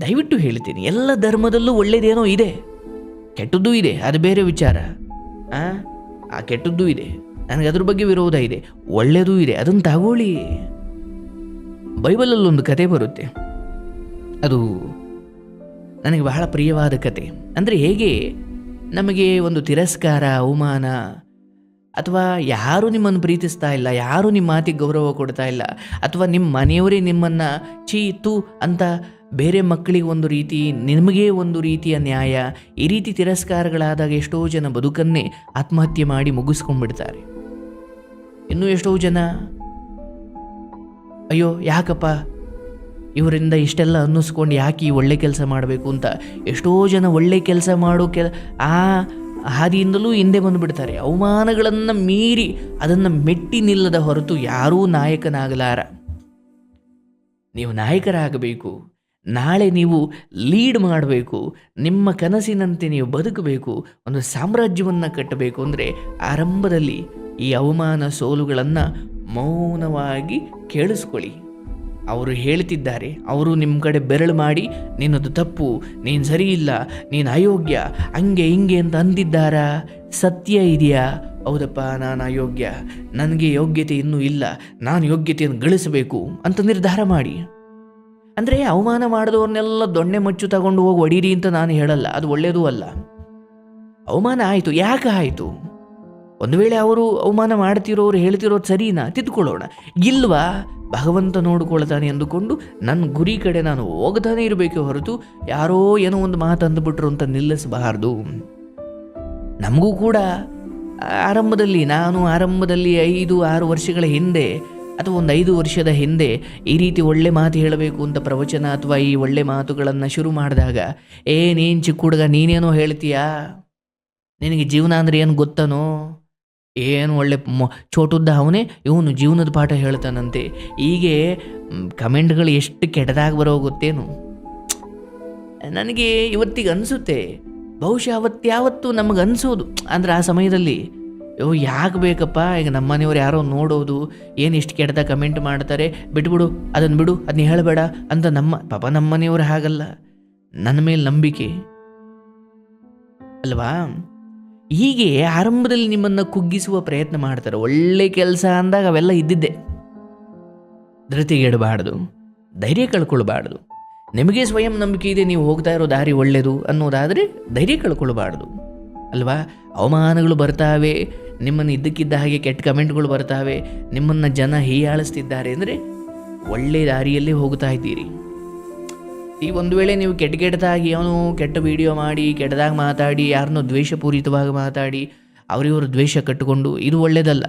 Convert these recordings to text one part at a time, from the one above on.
ದಯವಿಟ್ಟು ಹೇಳ್ತೀನಿ ಎಲ್ಲ ಧರ್ಮದಲ್ಲೂ ಒಳ್ಳೇದೇನೋ ಇದೆ. ಕೆಟ್ಟದ್ದು ಇದೆ, ಅದು ಬೇರೆ ವಿಚಾರ. ಆ? ಆ ಕೆಟ್ಟದ್ದೂ ಇದೆ, ನನಗೆ ಅದ್ರ ಬಗ್ಗೆ ವಿರೋಧ ಇದೆ ಒಳ್ಳೆಯದೂ ಇದೆ, ಅದನ್ನು ತಗೊಳ್ಳಿ. ಬೈಬಲಲ್ಲೊಂದು ಕತೆ ಬರುತ್ತೆ. ಅದು ನನಗೆ ಬಹಳ ಪ್ರಿಯವಾದ ಕತೆ. ಅಂದರೆ ಹೇಗೆ? ನಮಗೆ ಒಂದು ತಿರಸ್ಕಾರ, ಅವಮಾನ ಅಥವಾ ಯಾರು ನಿಮ್ಮನ್ನು ಪ್ರೀತಿಸ್ತಾ ಇಲ್ಲ, ಯಾರು ನಿಮ್ಮ ಮಾತಿಗೆ ಗೌರವ ಕೊಡ್ತಾ ಇಲ್ಲ, ಅಥವಾ ನಿಮ್ಮ ಮನೆಯವರೇ ನಿಮ್ಮನ್ನು ಚೀ ತು ಅಂತ ಬೇರೆ ಮಕ್ಕಳಿಗೆ ಒಂದು ರೀತಿ, ನಿಮಗೇ ಒಂದು ರೀತಿಯ ನ್ಯಾಯ, ಈ ರೀತಿ ತಿರಸ್ಕಾರಗಳಾದಾಗ ಎಷ್ಟೋ ಜನ ಬದುಕನ್ನೇ ಆತ್ಮಹತ್ಯೆ ಮಾಡಿ ಮುಗಿಸ್ಕೊಂಡ್ಬಿಡ್ತಾರೆ. ಇನ್ನೂ ಎಷ್ಟೋ ಜನ, ಅಯ್ಯೋ ಯಾಕಪ್ಪ ಇವರಿಂದ ಇಷ್ಟೆಲ್ಲ ಅನ್ನಿಸ್ಕೊಂಡು ಯಾಕೆ ಈ ಒಳ್ಳೆ ಕೆಲಸ ಮಾಡಬೇಕು ಅಂತ, ಎಷ್ಟೋ ಜನ ಒಳ್ಳೆ ಕೆಲಸ ಮಾಡೋ ಕೆಲ, ಆ ಹಾದಿಯಿಂದಲೂ ಹಿಂದೆ ಬಂದುಬಿಡ್ತಾರೆ. ಅವಮಾನಗಳನ್ನು ಮೀರಿ ಅದನ್ನು ಮೆಟ್ಟಿ ನಿಲ್ಲದ ಹೊರತು ಯಾರೂ ನಾಯಕನಾಗಲಾರ. ನೀವು ನಾಯಕರಾಗಬೇಕು. ನಾಳೆ ನೀವು ಲೀಡ್ ಮಾಡಬೇಕು. ನಿಮ್ಮ ಕನಸಿನಂತೆ ನೀವು ಬದುಕಬೇಕು. ಒಂದು ಸಾಮ್ರಾಜ್ಯವನ್ನು ಕಟ್ಟಬೇಕು ಅಂದರೆ ಆರಂಭದಲ್ಲಿ ಈ ಅವಮಾನ ಸೋಲುಗಳನ್ನು ಮೌನವಾಗಿ ಕೇಳಿಸ್ಕೊಳ್ಳಿ. ಅವರು ಹೇಳ್ತಿದ್ದಾರೆ, ಅವರು ನಿಮ್ಮ ಕಡೆ ಬೆರಳು ಮಾಡಿ, ನಿನ್ನದು ತಪ್ಪು, ನೀನು ಸರಿ ಇಲ್ಲ ನೀನು ಅಯೋಗ್ಯ, ಹಂಗೆ ಹಿಂಗೆ ಅಂತ ಅಂದಿದ್ದಾರಾ? ಸತ್ಯ ಇದೆಯಾ? ಹೌದಪ್ಪ, ನಾನು ಅಯೋಗ್ಯ. ನನಗೆ ಯೋಗ್ಯತೆ ಇನ್ನೂ ಇಲ್ಲ. ನಾನು ಯೋಗ್ಯತೆಯನ್ನು ಗಳಿಸಬೇಕು ಅಂತ ನಿರ್ಧಾರ ಮಾಡಿ. ಅಂದರೆ ಅವಮಾನ ಮಾಡಿದವ್ರನ್ನೆಲ್ಲ ದೊಣ್ಣೆ ಮಚ್ಚು ತಗೊಂಡು ಹೋಗಿ ಹೊಡೀರಿ ಅಂತ ನಾನು ಹೇಳಲ್ಲ. ಅದು ಒಳ್ಳೆಯದೂ ಅಲ್ಲ. ಅವಮಾನ ಆಯಿತು. ಯಾಕೆ ಆಯಿತು? ಒಂದು ವೇಳೆ ಅವರು ಅವಮಾನ ಮಾಡ್ತಿರೋರು ಹೇಳ್ತಿರೋದು ಸರಿನಾ ತಿದ್ಕೊಳ್ಳೋಣ. ಇಲ್ವಾ? ಭಗವಂತ ನೋಡ್ಕೊಳ್ತಾನೆ ಅಂದುಕೊಂಡು ನನ್ನ ಗುರಿ ಕಡೆ ನಾನು ಹೋಗ್ತಾನೆ ಇರಬೇಕು ಹೊರತು ಯಾರೋ ಏನೋ ಒಂದು ಮಾತು ಅಂದುಬಿಟ್ರು ಅಂತ ನಿಲ್ಲಿಸಬಾರ್ದು. ನಮಗೂ ಕೂಡ ಆರಂಭದಲ್ಲಿ, ನಾನು ಆರಂಭದಲ್ಲಿ ಐದು, ಆರು ವರ್ಷಗಳ ಹಿಂದೆ ಅಥವಾ ಒಂದು ಐದು ವರ್ಷದ ಹಿಂದೆ ಈ ರೀತಿ ಒಳ್ಳೆ ಮಾತು ಹೇಳಬೇಕು ಅಂತ ಪ್ರವಚನ ಅಥವಾ ಈ ಒಳ್ಳೆ ಮಾತುಗಳನ್ನು ಶುರು ಮಾಡಿದಾಗ ಏನೇನು ನೀನು ಚಿಕ್ಕ ಹುಡುಗ, ನೀನೇನೋ ಹೇಳ್ತೀಯಾ? ನಿನಗೆ ಜೀವನ ಅಂದರೆ ಏನು ಗೊತ್ತನೋ? ಏನು ಒಳ್ಳೆ ಮೊ, ಚೋಟುದ್ದ ಅವನೇ ಇವನು ಜೀವನದ ಪಾಠ ಹೇಳ್ತಾನಂತೆ. ಹೀಗೆ ಕಮೆಂಟ್ಗಳು ಎಷ್ಟು ಕೆಟ್ಟದಾಗಿ ಬರೋ ಗೊತ್ತೇನು? ನನಗೆ ಇವತ್ತಿಗೆ ಅನಿಸುತ್ತೆ. ಬಹುಶಃ ಅವತ್ತ್ಯಾವತ್ತು ನಮಗೆ ಅನಿಸೋದು. ಅಂದ್ರೆ ಆ ಸಮಯದಲ್ಲಿ ಅಯ್ಯೋ ಯಾಕೆ ಬೇಕಪ್ಪ? ಈಗ ನಮ್ಮ ಮನೆಯವ್ರು ಯಾರೋ ನೋಡೋದು, ಏನು ಇಷ್ಟು ಕೆಟ್ಟದ ಕಮೆಂಟ್ ಮಾಡ್ತಾರೆ? ಬಿಟ್ಬಿಡು ಅದನ್ನು ಬಿಡು ಅದನ್ನ ಹೇಳಬೇಡ ಅಂತ ನಮ್ಮ, ಪಾಪ ನಮ್ಮ ಮನೆಯವ್ರು ಹಾಗಲ್ಲ. ನನ್ನ ಮೇಲೆ ನಂಬಿಕೆ. ಅಲ್ವಾ? ಹೀಗೆ ಆರಂಭದಲ್ಲಿ ನಿಮ್ಮನ್ನು ಕುಗ್ಗಿಸುವ ಪ್ರಯತ್ನ ಮಾಡ್ತಾರೆ. ಒಳ್ಳೆ ಕೆಲಸ ಅಂದಾಗ ಅವೆಲ್ಲ ಇದ್ದಿದ್ದೆ. ಧೃತಿಗೆಡಬಾರ್ದು. ಧೈರ್ಯ ಕಳ್ಕೊಳ್ಬಾರ್ದು. ನಿಮಗೆ ಸ್ವಯಂ ನಂಬಿಕೆ ಇದೆ, ನೀವು ಹೋಗ್ತಾ ಇರೋ ದಾರಿ ಒಳ್ಳೆಯದು ಅನ್ನೋದಾದರೆ ಧೈರ್ಯ ಕಳ್ಕೊಳ್ಬಾರ್ದು. ಅಲ್ವಾ? ಅವಮಾನಗಳು ಬರ್ತಾವೆ, ನಿಮ್ಮನ್ನು ಇದ್ದಕ್ಕಿದ್ದ ಹಾಗೆ ಕೆಟ್ಟ ಕಮೆಂಟ್ಗಳು ಬರ್ತಾವೆ, ನಿಮ್ಮನ್ನು ಜನ ಹೀಯಾಳಿಸ್ತಿದ್ದಾರೆ ಅಂದರೆ ಒಳ್ಳೆ ದಾರಿಯಲ್ಲೇ ಹೋಗ್ತಾ ಇದ್ದೀರಿ. ಈ ಒಂದು ವೇಳೆ ನೀವು ಕೆಟ್ಟ ಕೆಟ್ಟದಾಗಿ ಅವನು ಕೆಟ್ಟ ವಿಡಿಯೋ ಮಾಡಿ, ಕೆಟ್ಟದಾಗಿ ಮಾತಾಡಿ, ಯಾರನ್ನೂ ದ್ವೇಷಪೂರಿತವಾಗಿ ಮಾತಾಡಿ, ಅವರಿವರು ದ್ವೇಷ ಕಟ್ಟಿಕೊಂಡು, ಇದು ಒಳ್ಳೆಯದಲ್ಲ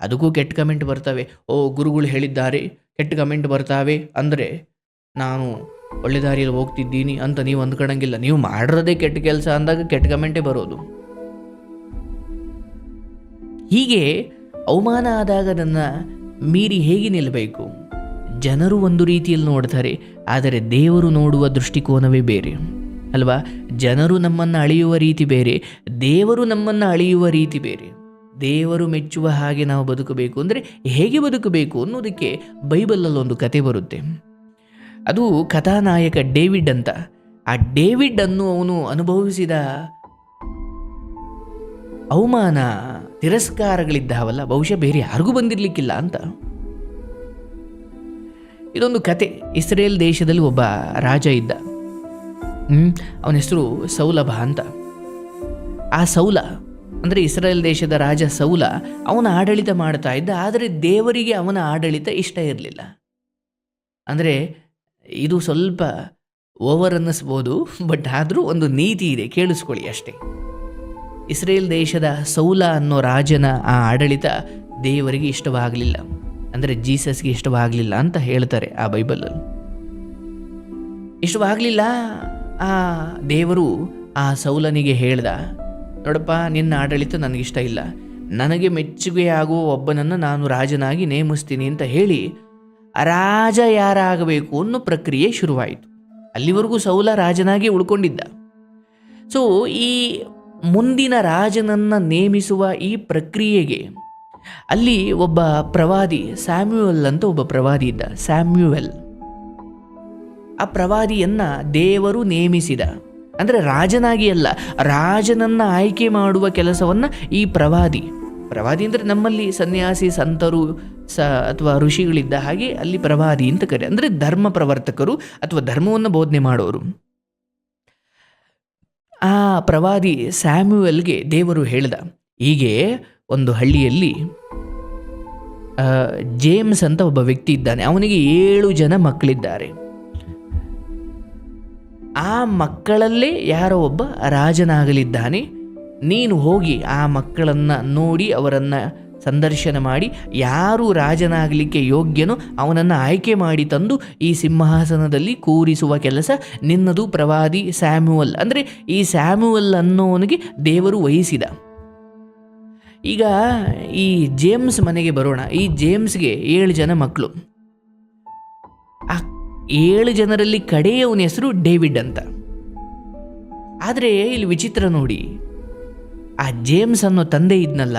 ಅದಕ್ಕೂ ಕೆಟ್ಟ ಕಮೆಂಟ್ ಬರ್ತವೆ. ಓ, ಗುರುಗಳು ಹೇಳಿದ್ದಾರೆ, ಕೆಟ್ಟ ಕಮೆಂಟ್ ಬರ್ತಾವೆ. ಅಂದರೆ, ನಾನು ಒಳ್ಳೆ ದಾರಿಯಲ್ಲಿ ಹೋಗ್ತಿದ್ದೀನಿ ಅಂತ ನೀವು ಅಂದ್ಕೊಳಂಗಿಲ್ಲ ನೀವು ಮಾಡಿರೋದೇ ಕೆಟ್ಟ ಕೆಲಸ ಅಂದಾಗ ಕೆಟ್ಟ ಕಮೆಂಟೇ ಬರೋದು. ಹೀಗೆ ಅವಮಾನ ಆದಾಗ ನನ್ನ ಮೀರಿ ಹೇಗೆ ನಿಲ್ಲಬೇಕು ಜನರು ಒಂದು ರೀತಿಯಲ್ಲಿ ನೋಡ್ತಾರೆ, ಆದರೆ ದೇವರು ನೋಡುವ ದೃಷ್ಟಿಕೋನವೇ ಬೇರೆ. ಅಲ್ವಾ? ಜನರು ನಮ್ಮನ್ನು ಅಳೆಯುವ ರೀತಿ ಬೇರೆ, ದೇವರು ನಮ್ಮನ್ನು ಅಳೆಯುವ ರೀತಿ ಬೇರೆ. ದೇವರು ಮೆಚ್ಚುವ ಹಾಗೆ ನಾವು ಬದುಕಬೇಕು ಅಂದರೆ ಹೇಗೆ ಬದುಕಬೇಕು ಅನ್ನೋದಕ್ಕೆ ಬೈಬಲಲ್ಲಿ ಒಂದು ಕತೆ ಬರುತ್ತೆ. ಅದು ಕಥಾನಾಯಕ ಡೇವಿಡ್ ಅಂತ. ಆ ಡೇವಿಡ್ ಅನ್ನು ಅವನು ಅನುಭವಿಸಿದ ಅವಮಾನ, ತಿರಸ್ಕಾರಗಳಿದ್ದಾವಲ್ಲ, ಬಹುಶಃ ಬೇರೆ ಯಾರಿಗೂ ಬಂದಿರಲಿಕ್ಕಿಲ್ಲ ಅಂತ. ಇದೊಂದು ಕತೆ. ಇಸ್ರೇಲ್ ದೇಶದಲ್ಲಿ ಒಬ್ಬ ರಾಜ ಇದ್ದ. ಅವನ ಹೆಸರು ಸೌಲಭ ಅಂತ. ಆ ಸೌಲ, ಅಂದರೆ ಇಸ್ರೇಲ್ ದೇಶದ ರಾಜ ಸೌಲ, ಅವನ ಆಡಳಿತ ಮಾಡ್ತಾ ಇದ್ದ, ಆದರೆ ದೇವರಿಗೆ ಅವನ ಆಡಳಿತ ಇಷ್ಟ ಇರಲಿಲ್ಲ. ಅಂದರೆ ಇದು ಸ್ವಲ್ಪ ಓವರ್ ಅನ್ನಿಸ್ಬೋದು, ಬಟ್ ಆದರೂ ಒಂದು ನೀತಿ ಇದೆ, ಕೇಳಿಸ್ಕೊಳ್ಳಿ ಅಷ್ಟೇ. ಇಸ್ರೇಲ್ ದೇಶದ ಸೌಲ ಅನ್ನೋ ರಾಜನ ಆ ಆಡಳಿತ ದೇವರಿಗೆ ಇಷ್ಟವಾಗಲಿಲ್ಲ. ಅಂದರೆ ಜೀಸಸ್ಗೆ ಇಷ್ಟವಾಗಲಿಲ್ಲ ಅಂತ ಹೇಳ್ತಾರೆ ಆ ಬೈಬಲಲ್ಲಿ. ಇಷ್ಟವಾಗಲಿಲ್ಲ? ಆ ದೇವರು ಆ ಸೌಲನಿಗೆ ಹೇಳ್ದ, ನೋಡಪ್ಪ, ನಿನ್ನ ಆಡಳಿತ ನನಗಿಷ್ಟ ಇಲ್ಲ. ನನಗೆ ಮೆಚ್ಚುಗೆಯಾಗುವ ಒಬ್ಬನನ್ನು ನಾನು ರಾಜನಾಗಿ ನೇಮಿಸ್ತೀನಿ ಅಂತ ಹೇಳಿ ರಾಜ ಯಾರಾಗಬೇಕು ಅನ್ನೋ ಪ್ರಕ್ರಿಯೆ ಶುರುವಾಯಿತು. ಅಲ್ಲಿವರೆಗೂ ಸೌಲ ರಾಜನಾಗಿ ಉಳ್ಕೊಂಡಿದ್ದ. ಸೊ ಈ ಮುಂದಿನ ರಾಜನನ್ನು ನೇಮಿಸುವ ಈ ಪ್ರಕ್ರಿಯೆಗೆ ಅಲ್ಲಿ ಒಬ್ಬ ಪ್ರವಾದಿ ಸ್ಯಾಮ್ಯುವೆಲ್ ಅಂತ ಒಬ್ಬ ಪ್ರವಾದಿ ಇದ್ದ ಸ್ಯಾಮ್ಯುವೆಲ್ ಆ ಪ್ರವಾದಿಯನ್ನ ದೇವರು ನೇಮಿಸಿದ. ಅಂದರೆ ರಾಜನಾಗಿ ಅಲ್ಲ, ರಾಜನನ್ನ ಆಯ್ಕೆ ಮಾಡುವ ಕೆಲಸವನ್ನ ಈ ಪ್ರವಾದಿ. ಪ್ರವಾದಿ ಅಂದರೆ ನಮ್ಮಲ್ಲಿ ಸನ್ಯಾಸಿ, ಸಂತರು, ಸ ಅಥವಾ ಋಷಿಗಳಿದ್ದ ಹಾಗೆ ಅಲ್ಲಿ ಪ್ರವಾದಿ ಅಂತ ಕರೆ, ಅಂದರೆ ಧರ್ಮ ಪ್ರವರ್ತಕರು ಅಥವಾ ಧರ್ಮವನ್ನು ಬೋಧನೆ ಮಾಡೋರು. ಆ ಪ್ರವಾದಿ ಸ್ಯಾಮ್ಯುಯಲ್ಗೆ ದೇವರು ಹೇಳ್ದ, ಹೀಗೆ ಒಂದು ಹಳ್ಳಿಯಲ್ಲಿ ಜೇಮ್ಸ್ ಅಂತ ಒಬ್ಬ ವ್ಯಕ್ತಿ ಇದ್ದಾನೆ. ಅವನಿಗೆ ಏಳು ಜನ ಮಕ್ಕಳಿದ್ದಾರೆ. ಆ ಮಕ್ಕಳಲ್ಲೇ ಯಾರೋ ಒಬ್ಬ ರಾಜನಾಗಲಿದ್ದಾನೆ. ನೀನು ಹೋಗಿ ಆ ಮಕ್ಕಳನ್ನು ನೋಡಿ, ಅವರನ್ನು ಸಂದರ್ಶನ ಮಾಡಿ, ಯಾರು ರಾಜನಾಗಲಿಕ್ಕೆ ಯೋಗ್ಯನೋ ಅವನನ್ನು ಆಯ್ಕೆ ಮಾಡಿ ತಂದು ಈ ಸಿಂಹಾಸನದಲ್ಲಿ ಕೂರಿಸುವ ಕೆಲಸ ನಿನ್ನದು ಪ್ರವಾದಿ ಸ್ಯಾಮ್ಯುವಲ್ ಅಂದರೆ ಈ ಸ್ಯಾಮ್ಯುವಲ್ ಅನ್ನೋವನಿಗೆ ದೇವರು ವಹಿಸಿದ. ಈಗ ಈ ಜೇಮ್ಸ್ ಮನೆಗೆ ಬರೋಣ. ಈ ಜೇಮ್ಸ್ಗೆ ಏಳು ಜನ ಮಕ್ಕಳು ಆ ಏಳು ಜನರಲ್ಲಿ ಕಡೆಯವನ ಹೆಸರು ಡೇವಿಡ್ ಅಂತ. ಆದರೆ ಇಲ್ಲಿ ವಿಚಿತ್ರ ನೋಡಿ. ಆ ಜೇಮ್ಸ್ ಅನ್ನೋ ತಂದೆ ಇದ್ನಲ್ಲ,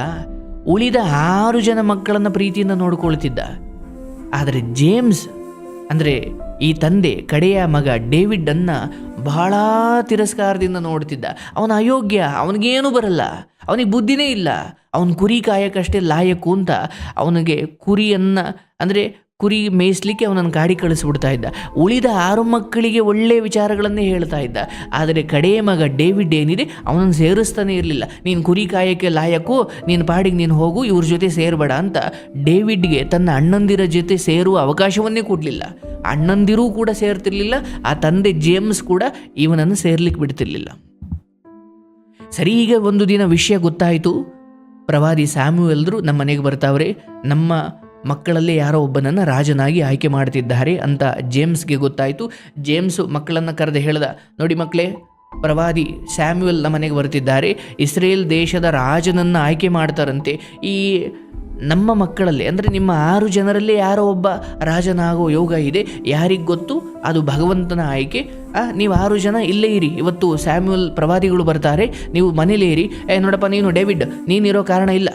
ಉಳಿದ ಆರು ಜನ ಮಕ್ಕಳನ್ನ ಪ್ರೀತಿಯಿಂದ ನೋಡಿಕೊಳ್ತಿದ್ದ. ಆದರೆ ಜೇಮ್ಸ್ ಅಂದರೆ ಈ ತಂದೆ, ಕಡೆಯ ಮಗ ಡೇವಿಡ್ ಅನ್ನ ಬಹಳ ತಿರಸ್ಕಾರದಿಂದ ನೋಡ್ತಿದ್ದ. ಅವನ ಅಯೋಗ್ಯ, ಅವನಿಗೇನು ಬರಲ್ಲ. ಅವನಿಗೆ ಬುದ್ಧಿನೇ ಇಲ್ಲ. ಅವನ ಕುರಿ ಕಾಯಕ್ಕಷ್ಟೇ ಲಾಯಕು ಅಂತ ಅವನಿಗೆ ಕುರಿಯನ್ನು, ಅಂದರೆ ಕುರಿ ಮೇಯಿಸ್ಲಿಕ್ಕೆ ಅವನನ್ನು ಗಾಡಿ ಕಳಿಸ್ಬಿಡ್ತಾ ಇದ್ದ. ಉಳಿದ ಆರು ಮಕ್ಕಳಿಗೆ ಒಳ್ಳೆಯ ವಿಚಾರಗಳನ್ನೇ ಹೇಳ್ತಾ ಇದ್ದ. ಆದರೆ ಕಡೆಯ ಮಗ ಡೇವಿಡ್ ಏನಿದೆ, ಅವನನ್ನು ಸೇರಿಸ್ತಾನೆ ಇರಲಿಲ್ಲ. ನೀನು ಕುರಿ ಕಾಯಕ್ಕೆ ಲಾಯಕು, ನೀನು ಪಾಡಿಗೆ ನೀನು ಹೋಗು, ಇವ್ರ ಜೊತೆ ಸೇರಬೇಡ ಅಂತ ಡೇವಿಡ್ಗೆ ತನ್ನ ಅಣ್ಣಂದಿರ ಜೊತೆ ಸೇರುವ ಅವಕಾಶವನ್ನೇ ಕೊಡಲಿಲ್ಲ. ಅಣ್ಣಂದಿರೂ ಕೂಡ ಸೇರ್ತಿರ್ಲಿಲ್ಲ, ಆ ತಂದೆ ಜೇಮ್ಸ್ ಕೂಡ ಇವನನ್ನು ಸೇರ್ಲಿಕ್ಕೆ ಬಿಡ್ತಿರ್ಲಿಲ್ಲ. ಸರಿ, ಈಗ ಒಂದು ದಿನ ವಿಷಯ ಗೊತ್ತಾಯಿತು. ಪ್ರವಾದಿ ಸ್ಯಾಮ್ಯುವೆಲ್ರು ನಮ್ಮ ಮನೆಗೆ ಬರ್ತಾವ್ರೆ. ನಮ್ಮ ಮಕ್ಕಳಲ್ಲೇ ಯಾರೋ ಒಬ್ಬನನ್ನು ರಾಜನಾಗಿ ಆಯ್ಕೆ ಮಾಡ್ತಿದ್ದಾರೆ ಅಂತ ಜೇಮ್ಸ್ಗೆ ಗೊತ್ತಾಯಿತು. ಜೇಮ್ಸ್ ಮಕ್ಕಳನ್ನು ಕರೆದು ಹೇಳ್ದ, ನೋಡಿ ಮಕ್ಕಳೇ, ಪ್ರವಾದಿ ಸ್ಯಾಮ್ಯುಯಲ್ ನಮ್ಮ ಮನೆಗೆ ಬರ್ತಿದ್ದಾರೆ. ಇಸ್ರೇಲ್ ದೇಶದ ರಾಜನನ್ನು ಆಯ್ಕೆ ಮಾಡ್ತಾರಂತೆ. ಈ ನಮ್ಮ ಮಕ್ಕಳಲ್ಲಿ, ಅಂದರೆ ನಿಮ್ಮ ಆರು ಜನರಲ್ಲೇ ಯಾರೋ ಒಬ್ಬ ರಾಜನಾಗೋ ಯೋಗ ಇದೆ. ಯಾರಿಗೆ ಗೊತ್ತು? ಅದು ಭಗವಂತನ ಆಯ್ಕೆ. ನೀವು ಆರು ಜನ ಇಲ್ಲೇ ಇರಿ. ಇವತ್ತು ಸ್ಯಾಮ್ಯುಯಲ್ ಪ್ರವಾದಿಗಳು ಬರ್ತಾರೆ. ನೀವು ಮನೇಲೇ ಇರಿ. ಏ, ನೋಡಪ್ಪ, ನೀನು ಡೇವಿಡ್, ನೀನಿರೋ ಕಾರಣ ಇಲ್ಲ.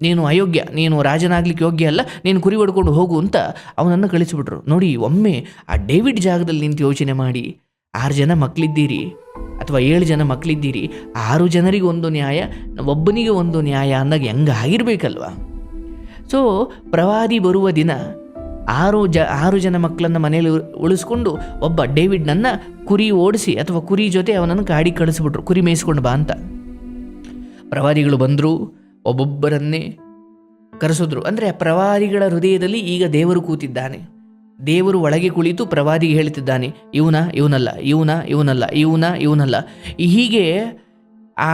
ನೀನು ಅಯೋಗ್ಯ, ನೀನು ರಾಜನಾಗ್ಲಿಕ್ಕೆ ಯೋಗ್ಯ ಅಲ್ಲ, ನೀನು ಕುರಿ ಹೊಡ್ಕೊಂಡು ಹೋಗು ಅಂತ ಅವನನ್ನು ಕಳಿಸಿಬಿಟ್ರು. ನೋಡಿ, ಒಮ್ಮೆ ಆ ಡೇವಿಡ್ ಜಾಗದಲ್ಲಿ ನಿಂತು ಯೋಚನೆ ಮಾಡಿ, ಆರು ಜನ ಮಕ್ಕಳಿದ್ದೀರಿ ಅಥವಾ ಏಳು ಜನ ಮಕ್ಕಳಿದ್ದೀರಿ ಆರು ಜನರಿಗೆ ಒಂದು ನ್ಯಾಯ, ಒಬ್ಬನಿಗೆ ಒಂದು ನ್ಯಾಯ ಅಂದಾಗ ಹೆಂಗೆ ಆಗಿರ್ಬೇಕಲ್ವ? ಸೊ ಪ್ರವಾದಿ ಬರುವ ದಿನ ಆರು ಜ, ಆರು ಜನ ಮಕ್ಕಳನ್ನು ಮನೆಯಲ್ಲಿ ಉಳಿಸ್ಕೊಂಡು ಒಬ್ಬ ಡೇವಿಡ್ನನ್ನು ಕುರಿ ಓಡಿಸಿ ಅಥವಾ ಕುರಿ ಜೊತೆ ಅವನನ್ನು ಕಾಡಿ ಕಳಿಸ್ಬಿಟ್ರು, ಕುರಿ ಮೇಯಿಸ್ಕೊಂಡು ಬಾ ಅಂತ. ಪ್ರವಾದಿಗಳು ಬಂದರು ಒಬ್ಬೊಬ್ಬರನ್ನೇ ಕರೆಸಿದ್ರು. ಅಂದರೆ ಪ್ರವಾದಿಗಳ ಹೃದಯದಲ್ಲಿ ಈಗ ದೇವರು ಕೂತಿದ್ದಾನೆ. ದೇವರು ಒಳಗೆ ಕುಳಿತು ಪ್ರವಾದಿಗೆ ಹೇಳ್ತಿದ್ದಾನೆ, ಇವನ, ಇವನಲ್ಲ ಇವನ ಇವನಲ್ಲ ಇವನ, ಇವನಲ್ಲ. ಹೀಗೆ ಆ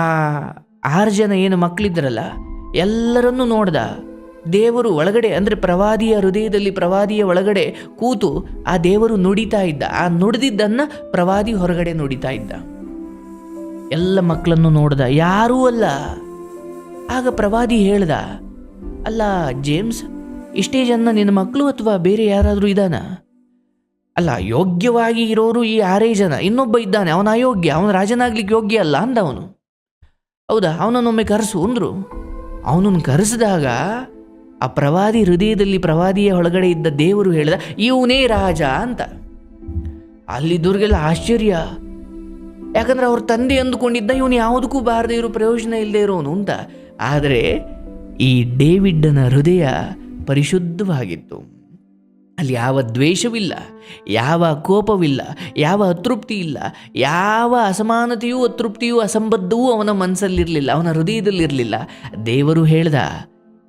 ಆರು ಜನ ಏನು ಮಕ್ಕಳಿದ್ದರಲ್ಲ, ಎಲ್ಲರನ್ನೂ ನೋಡ್ದ. ದೇವರು ಒಳಗಡೆ, ಅಂದರೆ ಪ್ರವಾದಿಯ ಹೃದಯದಲ್ಲಿ ಪ್ರವಾದಿಯ ಒಳಗಡೆ ಕೂತು ಆ ದೇವರು ನುಡಿತಾ ಇದ್ದ. ಆ ನುಡಿದಿದ್ದನ್ನು ಪ್ರವಾದಿ ಹೊರಗಡೆ ನುಡಿತಾ ಇದ್ದ. ಎಲ್ಲ ಮಕ್ಕಳನ್ನು ನೋಡ್ದ. ಯಾರೂ ಅಲ್ಲ. ಆಗ ಪ್ರವಾದಿ ಹೇಳ್ದ, ಅಲ್ಲ ಜೇಮ್ಸ್, ಇಷ್ಟೇ ಜನ ನಿನ್ನ ಮಕ್ಕಳು ಅಥವಾ ಬೇರೆ ಯಾರಾದರೂ ಇದ್ದಾನ ಅಲ್ಲ, ಯೋಗ್ಯವಾಗಿ ಇರೋರು ಈ ಆರೇ ಜನ. ಇನ್ನೊಬ್ಬ ಇದ್ದಾನೆ. ಅವನ ಅಯೋಗ್ಯ. ಅವನ ರಾಜನಾಗ್ಲಿಕ್ಕೆ ಯೋಗ್ಯ ಅಲ್ಲ ಅಂದ ಅವನು ಹೌದಾ, ಅವನನ್ನೊಮ್ಮೆ ಕರೆಸು, ಅಂದ್ರು. ಅವನನ್ನು ಕರೆಸಿದಾಗ ಆ ಪ್ರವಾದಿ ಹೃದಯದಲ್ಲಿ ಪ್ರವಾದಿಯ ಒಳಗಡೆ ಇದ್ದ ದೇವರು ಹೇಳಿದ, ಇವನೇ ರಾಜ, ಅಂತ. ಅಲ್ಲಿದ್ದವ್ರಿಗೆಲ್ಲ ಆಶ್ಚರ್ಯ. ಯಾಕಂದ್ರೆ ಅವ್ರ ತಂದೆ ಅಂದುಕೊಂಡಿದ್ದ, ಇವನು ಯಾವುದಕ್ಕೂ ಬಾರದೇ ಇರೋ ಪ್ರಯೋಜನ ಇಲ್ಲದೆ ಇರೋನು, ಅಂತ. ಆದರೆ ಈ ಡೇವಿಡ್ಡನ ಹೃದಯ ಪರಿಶುದ್ಧವಾಗಿತ್ತು. ಅಲ್ಲಿ ಯಾವ ದ್ವೇಷವಿಲ್ಲ, ಯಾವ ಕೋಪವಿಲ್ಲ, ಯಾವ ಅತೃಪ್ತಿ ಇಲ್ಲ ಯಾವ ಅಸಮಾನತೆಯೂ ಅತೃಪ್ತಿಯೂ ಅಸಂಬದ್ಧವೂ ಅವನ ಮನಸ್ಸಲ್ಲಿರಲಿಲ್ಲ, ಅವನ ಹೃದಯದಲ್ಲಿರಲಿಲ್ಲ. ದೇವರು ಹೇಳ್ದ,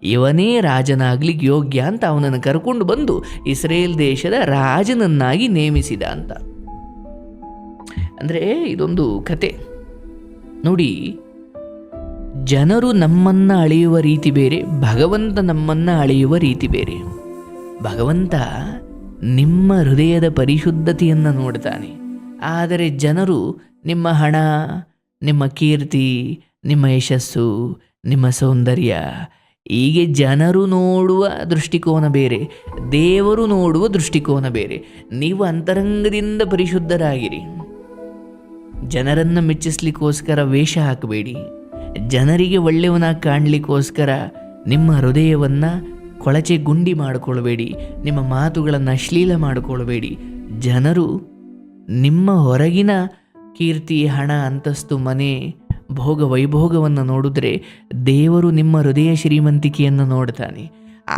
ಇವನೇ ರಾಜನಾಗ್ಲಿಕ್ಕೆ ಯೋಗ್ಯ ಅಂತ ಅವನನ್ನು ಕರ್ಕೊಂಡು ಬಂದು ಇಸ್ರೇಲ್ ದೇಶದ ರಾಜನನ್ನಾಗಿ ನೇಮಿಸಿದ ಅಂತ. ಅಂದರೆ ಇದೊಂದು ಕತೆ. ನೋಡಿ ಜನರು ನಮ್ಮನ್ನ ಅಳೆಯುವ ರೀತಿ ಬೇರೆ, ಭಗವಂತ ನಮ್ಮನ್ನ ಅಳೆಯುವ ರೀತಿ ಬೇರೆ. ಭಗವಂತ ನಿಮ್ಮ ಹೃದಯದ ಪರಿಶುದ್ಧತೆಯನ್ನು ನೋಡ್ತಾನೆ. ಆದರೆ ಜನರು ನಿಮ್ಮ ಹಣ, ನಿಮ್ಮ ಕೀರ್ತಿ, ನಿಮ್ಮ ಯಶಸ್ಸು, ನಿಮ್ಮ ಸೌಂದರ್ಯ, ಹೀಗೆ ಜನರು ನೋಡುವ ದೃಷ್ಟಿಕೋನ ಬೇರೆ, ದೇವರು ನೋಡುವ ದೃಷ್ಟಿಕೋನ ಬೇರೆ. ನೀವು ಅಂತರಂಗದಿಂದ ಪರಿಶುದ್ಧರಾಗಿರಿ. ಜನರನ್ನು ಮೆಚ್ಚಿಸ್ಲಿಕ್ಕೋಸ್ಕರ ವೇಷ ಹಾಕಬೇಡಿ. ಜನರಿಗೆ ಒಳ್ಳೆಯವನ ಕಾಣಲಿಕ್ಕೋಸ್ಕರ ನಿಮ್ಮ ಹೃದಯವನ್ನು ಕೊಳಚೆ ಗುಂಡಿ ಮಾಡಿಕೊಳ್ಬೇಡಿ, ನಿಮ್ಮ ಮಾತುಗಳನ್ನು ಅಶ್ಲೀಲ ಮಾಡಿಕೊಳ್ಬೇಡಿ. ಜನರು ನಿಮ್ಮ ಹೊರಗಿನ ಕೀರ್ತಿ, ಹಣ, ಅಂತಸ್ತು, ಮನೆ, ಭೋಗ, ವೈಭೋಗವನ್ನು ನೋಡಿದ್ರೆ ದೇವರು ನಿಮ್ಮ ಹೃದಯ ಶ್ರೀಮಂತಿಕೆಯನ್ನು ನೋಡ್ತಾನೆ.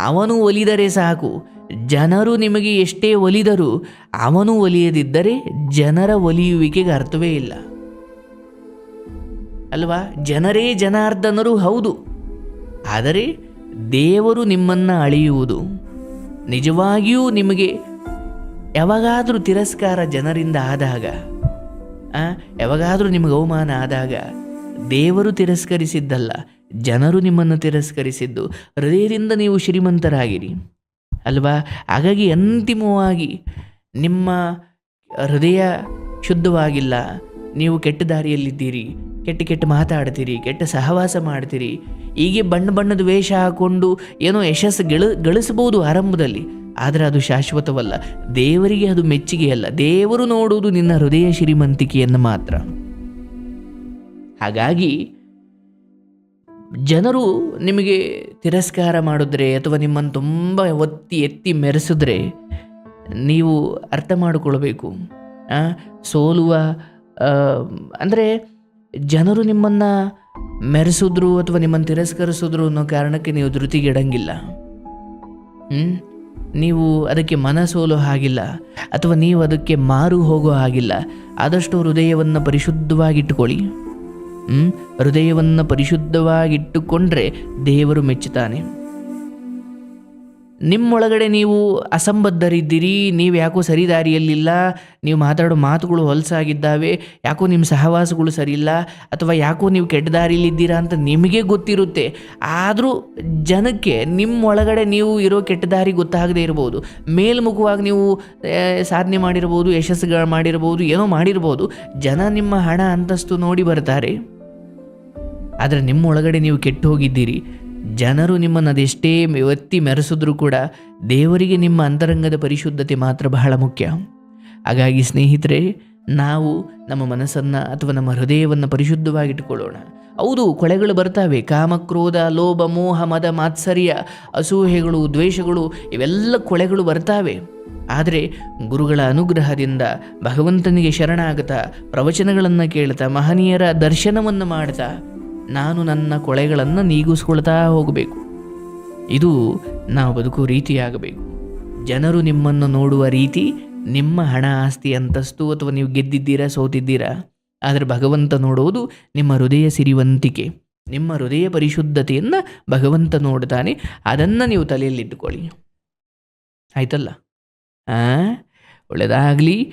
ಅವನು ಒಲಿದರೆ ಸಾಕು. ಜನರು ನಿಮಗೆ ಎಷ್ಟೇ ಒಲಿದರೂ ಅವನು ಒಲಿಯದಿದ್ದರೆ ಜನರ ಒಲಿಯುವಿಕೆಗೆ ಅರ್ಥವೇ ಇಲ್ಲ. ಅಲ್ವಾ? ಜನರೇ ಜನಾರ್ದನರು ಹೌದು. ಆದರೆ ದೇವರು ನಿಮ್ಮನ್ನು ಅಳೆಯುವುದು. ನಿಜವಾಗಿಯೂ ನಿಮಗೆ ಯಾವಾಗಾದರೂ ತಿರಸ್ಕಾರ ಜನರಿಂದ ಆದಾಗ ಯಾವಾಗಾದರೂ ನಿಮಗೆ ಅವಮಾನ ಆದಾಗ ದೇವರು ತಿರಸ್ಕರಿಸಿದ್ದಲ್ಲ, ಜನರು ನಿಮ್ಮನ್ನು ತಿರಸ್ಕರಿಸಿದ್ದು. ಹೃದಯದಿಂದ ನೀವು ಶ್ರೀಮಂತರಾಗಿರಿ. ಅಲ್ವಾ? ಹಾಗಾಗಿ ಅಂತಿಮವಾಗಿ ನಿಮ್ಮ ಹೃದಯ ಶುದ್ಧವಾಗಿಲ್ಲ, ನೀವು ಕೆಟ್ಟ ದಾರಿಯಲ್ಲಿದ್ದೀರಿ ಕೆಟ್ಟ ಕೆಟ್ಟ ಮಾತಾಡ್ತೀರಿ, ಕೆಟ್ಟ ಸಹವಾಸ ಮಾಡ್ತೀರಿ. ಹೀಗೆ ಬಣ್ಣ ಬಣ್ಣದ ವೇಷ ಹಾಕೊಂಡು ಏನೋ ಯಶಸ್ಸು ಗೆಳ, ಗಳಿಸಬಹುದು ಆರಂಭದಲ್ಲಿ. ಆದರೆ ಅದು ಶಾಶ್ವತವಲ್ಲ. ದೇವರಿಗೆ ಅದು ಮೆಚ್ಚುಗೆಯಲ್ಲ. ದೇವರು ನೋಡುವುದು ನಿನ್ನ ಹೃದಯ ಶ್ರೀಮಂತಿಕೆಯನ್ನು ಮಾತ್ರ. ಹಾಗಾಗಿ ಜನರು ನಿಮಗೆ ತಿರಸ್ಕಾರ ಮಾಡಿದ್ರೆ ಅಥವಾ ನಿಮ್ಮನ್ನು ತುಂಬ ಒತ್ತಿ ಎತ್ತಿ ಮೆರೆಸಿದ್ರೆ ನೀವು ಅರ್ಥ ಮಾಡಿಕೊಳ್ಬೇಕು. ಸೋಲುವ ಅಂದರೆ ಜನರು ನಿಮ್ಮನ್ನು ಮೆರೆಸಿದ್ರು ಅಥವಾ ನಿಮ್ಮನ್ನು ತಿರಸ್ಕರಿಸಿದ್ರು ಅನ್ನೋ ಕಾರಣಕ್ಕೆ ನೀವು ಧೃತಿಗೆಡಂಗಿಲ್ಲ. ಹ್ಮ್? ನೀವು ಅದಕ್ಕೆ ಮನಸೋಲೋ ಹಾಗಿಲ್ಲ. ಅಥವಾ ನೀವು ಅದಕ್ಕೆ ಮಾರು ಹೋಗೋ ಹಾಗಿಲ್ಲ. ಆದಷ್ಟು ಹೃದಯವನ್ನು ಪರಿಶುದ್ಧವಾಗಿಟ್ಟುಕೊಳ್ಳಿ? ಹೃದಯವನ್ನು ಪರಿಶುದ್ಧವಾಗಿಟ್ಟುಕೊಂಡ್ರೆ ದೇವರು ಮೆಚ್ಚುತ್ತಾನೆ. ನಿಮ್ಮೊಳಗಡೆ ನೀವು ಅಸಂಬದ್ಧರಿದ್ದೀರಿ, ನೀವು ಯಾಕೋ ಸರಿದಾರಿಯಲ್ಲಿಲ್ಲ, ನೀವು ಮಾತಾಡೋ ಮಾತುಗಳು ಹೊಲಸಾಗಿದ್ದಾವೆ, ಯಾಕೋ ನಿಮ್ಮ ಸಹವಾಸಗಳು ಸರಿಯಿಲ್ಲ, ಅಥವಾ ಯಾಕೋ ನೀವು ಕೆಟ್ಟ ದಾರಿಯಲ್ಲಿದ್ದೀರಾ ಅಂತ ನಿಮಗೆ ಗೊತ್ತಿರುತ್ತೆ. ಆದರೂ ಜನಕ್ಕೆ ನಿಮ್ಮೊಳಗಡೆ ನೀವು ಇರೋ ಕೆಟ್ಟ ದಾರಿ ಗೊತ್ತಾಗದೇ ಇರ್ಬೋದು. ಮೇಲ್ಮುಖವಾಗಿ ನೀವು ಸಾಧನೆ ಮಾಡಿರ್ಬೋದು, ಯಶಸ್ಸುಗಳು ಮಾಡಿರ್ಬೋದು, ಏನೋ ಮಾಡಿರ್ಬೋದು. ಜನ ನಿಮ್ಮ ಹಣ ಅಂತಸ್ತು ನೋಡಿ ಬರ್ತಾರೆ. ಆದರೆ ನಿಮ್ಮೊಳಗಡೆ ನೀವು ಕೆಟ್ಟು ಹೋಗಿದ್ದೀರಿ ಜನರು ನಿಮ್ಮನ್ನು ಅದೆಷ್ಟೇ ಒತ್ತಿ ಮೆರೆಸಿದ್ರೂ ಕೂಡ ದೇವರಿಗೆ ನಿಮ್ಮ ಅಂತರಂಗದ ಪರಿಶುದ್ಧತೆ ಮಾತ್ರ ಬಹಳ ಮುಖ್ಯ. ಹಾಗಾಗಿ ಸ್ನೇಹಿತರೆ, ನಾವು ನಮ್ಮ ಮನಸ್ಸನ್ನು ಅಥವಾ ನಮ್ಮ ಹೃದಯವನ್ನು ಪರಿಶುದ್ಧವಾಗಿಟ್ಟುಕೊಳ್ಳೋಣ. ಹೌದು, ಕೊಳೆಗಳು ಬರ್ತವೆ. ಕಾಮಕ್ರೋಧ ಲೋಭ, ಮೋಹ, ಮದ, ಮಾತ್ಸರ್ಯ, ಅಸೂಹೆಗಳು, ದ್ವೇಷಗಳು, ಇವೆಲ್ಲ ಕೊಳೆಗಳು ಬರ್ತಾವೆ. ಆದರೆ ಗುರುಗಳ ಅನುಗ್ರಹದಿಂದ ಭಗವಂತನಿಗೆ ಶರಣಾಗತ ಪ್ರವಚನಗಳನ್ನು ಕೇಳ್ತಾ ಮಹನೀಯರ ದರ್ಶನವನ್ನು ಮಾಡ್ತಾ ನಾನು ನನ್ನ ಕೊಳೆಗಳನ್ನು ನೀಗಿಸ್ಕೊಳ್ತಾ ಹೋಗಬೇಕು. ಇದು ನಾವು ಬದುಕೋ ರೀತಿಯಾಗಬೇಕು. ಜನರು ನಿಮ್ಮನ್ನು ನೋಡುವ ರೀತಿ ನಿಮ್ಮ ಹಣ, ಆಸ್ತಿ, ಅಂತಸ್ತು ಅಥವಾ ನೀವು ಗೆದ್ದಿದ್ದೀರಾ, ಸೋತಿದ್ದೀರಾ, ಆದರೆ ಭಗವಂತ ನೋಡುವುದು ನಿಮ್ಮ ಹೃದಯ ಸಿರಿವಂತಿಕೆ. ನಿಮ್ಮ ಹೃದಯ ಪರಿಶುದ್ಧತೆಯನ್ನು ಭಗವಂತ ನೋಡ್ತಾನೆ. ಅದನ್ನು ನೀವು ತಲೆಯಲ್ಲಿಟ್ಟುಕೊಳ್ಳಿ ಆಯ್ತಲ್ಲ? ಒಳ್ಳೆಯದಾಗಲಿ